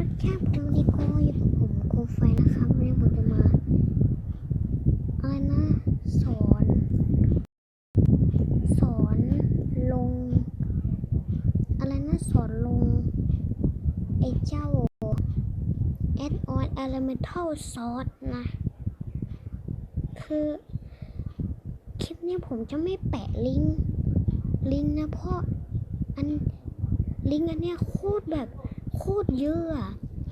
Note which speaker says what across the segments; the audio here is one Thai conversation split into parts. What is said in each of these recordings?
Speaker 1: รักแค่ผมดีโก้อยู่กับผมโคไฟนะครับวันนี้ผมจะมาอะไรนะสอน สอนลง อะไรนะสอนลงไอเจ้า add on elemental source นะ คือคลิปนี้ผมจะไม่แปะลิงก์ลิงก์นะเพราะอันลิงก์อันเนี้ยโคตรแบบ โคตรเยอะอ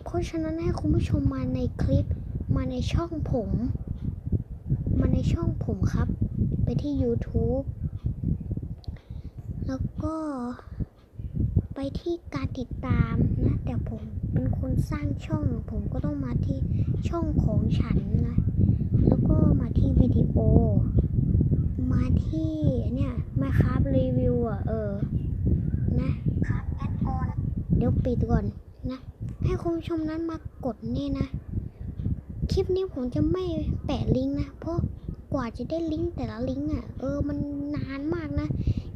Speaker 1: เพราะฉะนั้นให้คุณผู้ชมมาในคลิปมาในช่องผม มาในช่องผมครับ ไปที่ YouTube แล้วก็ไปที่การติดตามนะ แต่ผมเป็นคนสร้างช่อง ผมก็ต้องมาที่ช่องของฉันนะ แล้วก็มาที่วิดีโอ มาที่เนี่ยมาครับรีวิวอะ เออ นะครับ เดี๋ยวปิดก่อนนะ ให้คุณผู้ชมนั้นมากดนี่นะ คลิปนี้ผมจะไม่แปะลิงก์นะ เพราะกว่าจะได้ลิงก์แต่ละลิงก์อะ เออ มันนานมากนะ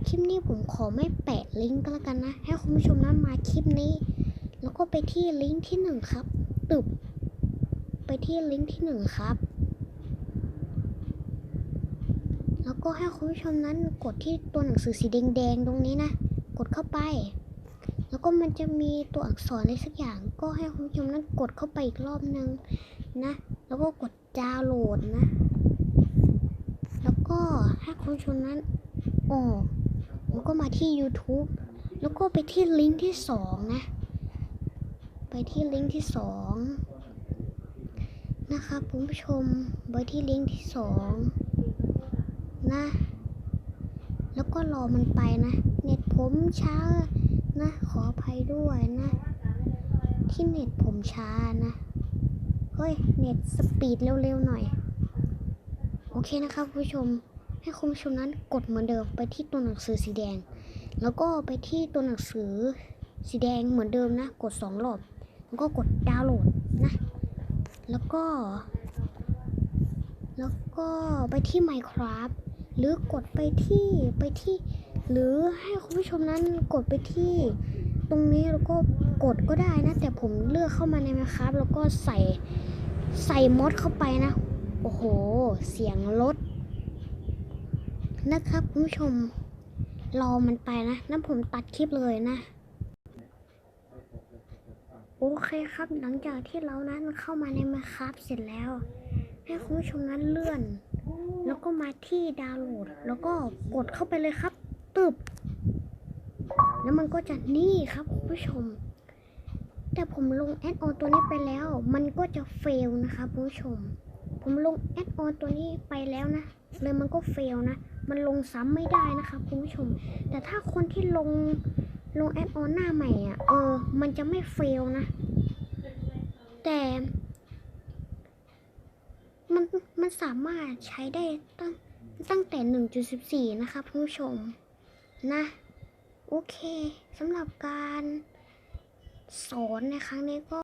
Speaker 1: คลิปนี้ผมขอไม่แปะลิงก์ก็แล้วกันนะ ให้คุณผู้ชมนั้นมาคลิปนี้ แล้วก็ไปที่ลิงก์ที่หนึ่งครับ ตึบ ไปที่ลิงก์ที่หนึ่งครับแล้วก็ให้คุณผู้ชมนั้นกดที่ตัวหนังสือสีแดงๆตรงนี้นะ กดเข้าไป แล้วก็มันจะมีตัวอักษรอะไรสักอย่าง ก็ให้คุณผู้ชมนั้นกดเข้าไปอีกรอบนึงนะ แล้วก็กดดาวน์โหลดนะ แล้วก็ให้คุณผู้ชมนั้นออกแล้วก็มาที่ YouTube แล้วก็ไปที่ลิงก์ที่สองนะ ไปที่ลิงก์ที่สองนะครับคุณผู้ชมไปที่ลิงก์ที่สองนะ แล้วก็รอมันไปนะ เน็ตผมช้า ภัยด้วยนะ ที่เน็ตผมช้านะ เฮ้ย เน็ตสปีดเร็วๆหน่อย โอเคนะครับคุณผู้ชม ให้คุณผู้ชมนั้นกดเหมือนเดิมไปที่ตัวหนังสือสีแดง แล้วก็ไปที่ตัวหนังสือสีแดงเหมือนเดิมนะ กดสองรอบ แล้วก็กดดาวน์โหลดนะ แล้วก็ แล้วก็ไปที่ Minecraft หรือกดไปที่ไปที่ หรือให้คุณผู้ชมนั้นกดไปที่ ตรงนี้แล้วก็กดก็ได้นะ แต่ผมเลือกเข้ามาใน Minecraft แล้วก็ใส่ใส่มดเข้าไปนะ โอ้โห เสียงลดนะครับคุณผู้ชมรอมันไปนะนั่นผมตัดคลิปเลยนะ โอเคครับหลังจากที่เรานั้นเข้ามาในมาครับเสร็จแล้ว ให้คุณผู้ชมนั้นเลื่อน แล้วก็มาที่ดาวน์โหลด แล้วก็กดเข้าไปเลยครับตึบ แล้วมันก็จะนี่ครับคุณผู้ชม แต่ผมลงแอดออนตัวนี้ไปแล้ว มันก็จะเฟลนะครับคุณผู้ชม ผมลงแอดออนตัวนี้ไปแล้วนะเลยมันก็เฟลนะ มันลงซ้ำไม่ได้นะครับคุณผู้ชม แต่ถ้าคนที่ลงลงแอดออนหน้าใหม่อะเออ มันจะไม่เฟลนะ แต่มันมันสามารถใช้ได้ตั้งตั้งแต่ 1.14 นะครับคุณผู้ชม นะ โอเคสำหรับการสอนในครั้งนี้ก็